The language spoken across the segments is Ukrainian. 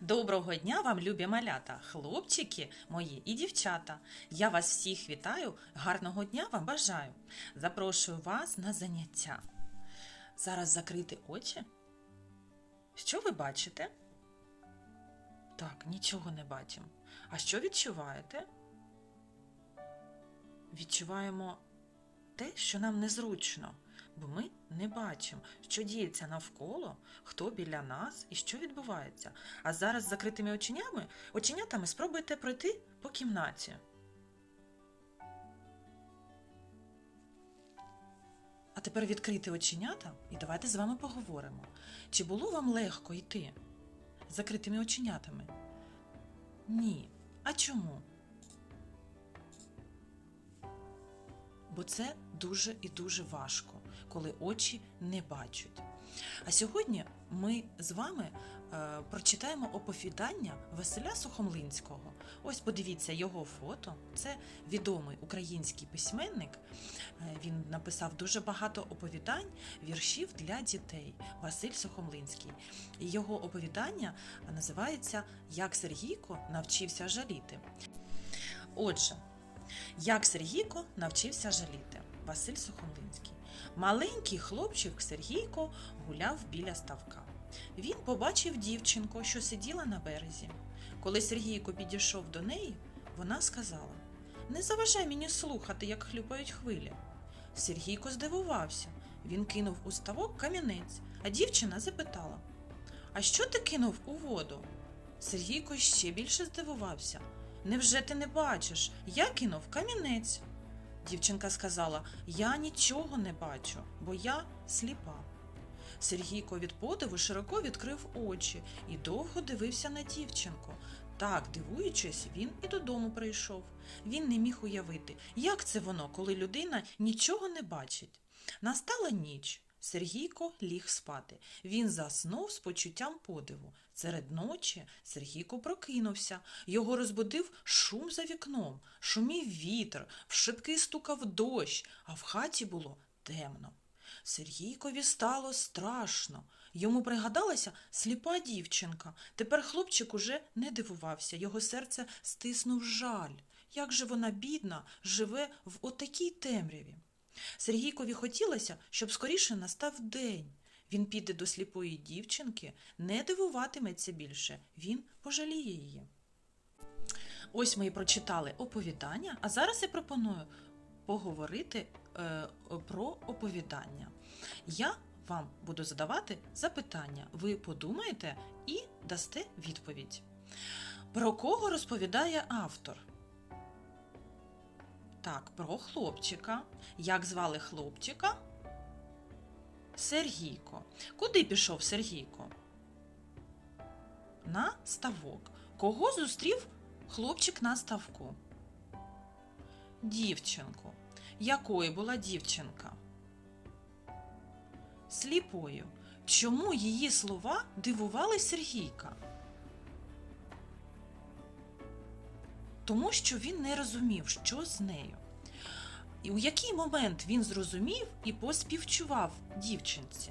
Доброго дня вам, любі малята, хлопчики мої і дівчата. Я вас всіх вітаю, гарного дня вам бажаю. Запрошую вас на заняття. Зараз закрити очі. Що ви бачите? Так, нічого не бачимо. А що відчуваєте? Відчуваємо те, що нам незручно, бо ми не бачимо, що діється навколо, хто біля нас і що відбувається. А зараз з закритими оченями, оченятами спробуйте пройти по кімнаті. А тепер відкрити оченята і давайте з вами поговоримо. Чи було вам легко йти з закритими оченятами? Ні. А чому? бо це дуже і дуже важко, коли очі не бачать. А сьогодні ми з вами е, прочитаємо оповідання Василя Сухомлинського. Ось подивіться його фото. Це відомий український письменник. Е, він написав дуже багато оповідань, віршів для дітей. Василь Сухомлинський. Його оповідання називається Як Сергійко навчився жаліти. Отже, як Сергійко навчився жаліти. Василь Сухомлинський. Маленький хлопчик Сергійко гуляв біля ставка. Він побачив дівчинку, що сиділа на березі. Коли Сергійко підійшов до неї, вона сказала: Не заважай мені слухати, як хлюпають хвилі. Сергійко здивувався. Він кинув у ставок камінець, а дівчина запитала: А що ти кинув у воду? Сергійко ще більше здивувався. Невже ти не бачиш? Я кинув камінець. Дівчинка сказала: Я нічого не бачу, бо я сліпа. Сергійко від подиву широко відкрив очі і довго дивився на дівчинку. Так, дивуючись, він і додому прийшов. Він не міг уявити, як це воно, коли людина нічого не бачить. Настала ніч. Сергійко ліг спати. Він заснув з почуттям подиву. Серед ночі Сергійко прокинувся. Його розбудив шум за вікном, шумів вітер, в шибки стукав дощ, а в хаті було темно. Сергійкові стало страшно. Йому пригадалася сліпа дівчинка. Тепер хлопчик уже не дивувався, його серце стиснув жаль. Як же вона, бідна, живе в отакій темряві? Сергійкові хотілося, щоб скоріше настав день. Він піде до сліпої дівчинки, не дивуватиметься більше, він пожаліє її. Ось ми і прочитали оповідання, а зараз я пропоную поговорити е, про оповідання. Я вам буду задавати запитання. Ви подумаєте і дасте відповідь. Про кого розповідає автор? Так, про хлопчика. Як звали хлопчика? Сергійко. Куди пішов Сергійко? На ставок. Кого зустрів хлопчик на ставку? Дівчинку. Якою була дівчинка? Сліпою. Чому її слова дивували Сергійка? Тому що він не розумів, що з нею. І у який момент він зрозумів і поспівчував дівчинці?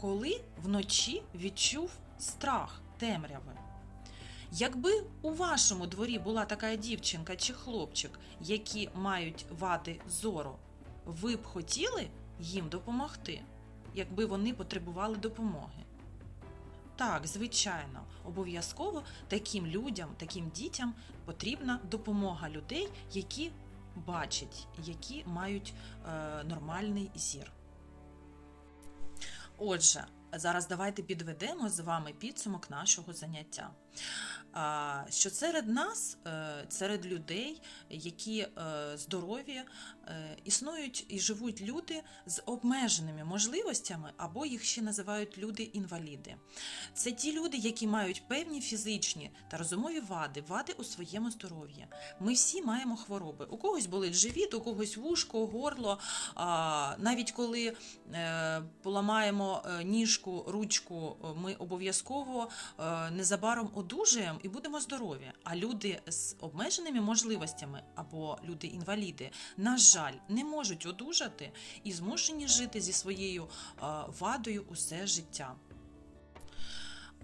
Коли вночі відчув страх темряви. Якби у вашому дворі була така дівчинка чи хлопчик, які мають вади зору, ви б хотіли їм допомогти, якби вони потребували допомоги? Так, звичайно, обов'язково таким людям, таким дітям потрібна допомога людей, які бачать, які мають е, нормальний зір. Отже, зараз давайте підведемо з вами підсумок нашого заняття. Що серед нас, е, серед людей, які е, здорові, існують і живуть люди з обмеженими можливостями, або їх ще називають люди-інваліди. Це ті люди, які мають певні фізичні та розумові вади, вади у своєму здоров'ї. Ми всі маємо хвороби. У когось болить живіт, у когось вушко, горло. А, Навіть коли поламаємо ніжку, ручку, ми обов'язково незабаром одужаємо і будемо здорові. А люди з обмеженими можливостями або люди-інваліди, на жаль, не можуть одужати і змушені жити зі своєю вадою усе життя.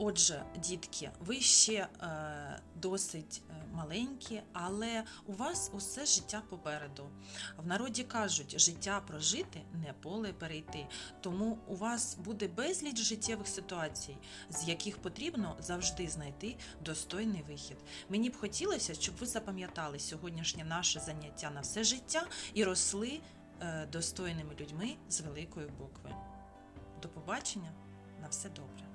Отже, дітки, ви ще е, досить е, маленькі, але у вас усе життя попереду. В народі кажуть, життя прожити не поле перейти. Тому у вас буде безліч життєвих ситуацій, з яких потрібно завжди знайти достойний вихід. Мені б хотілося, щоб ви запам'ятали сьогоднішнє наше заняття на все життя і росли е, достойними людьми з великої букви. До побачення, на все добре.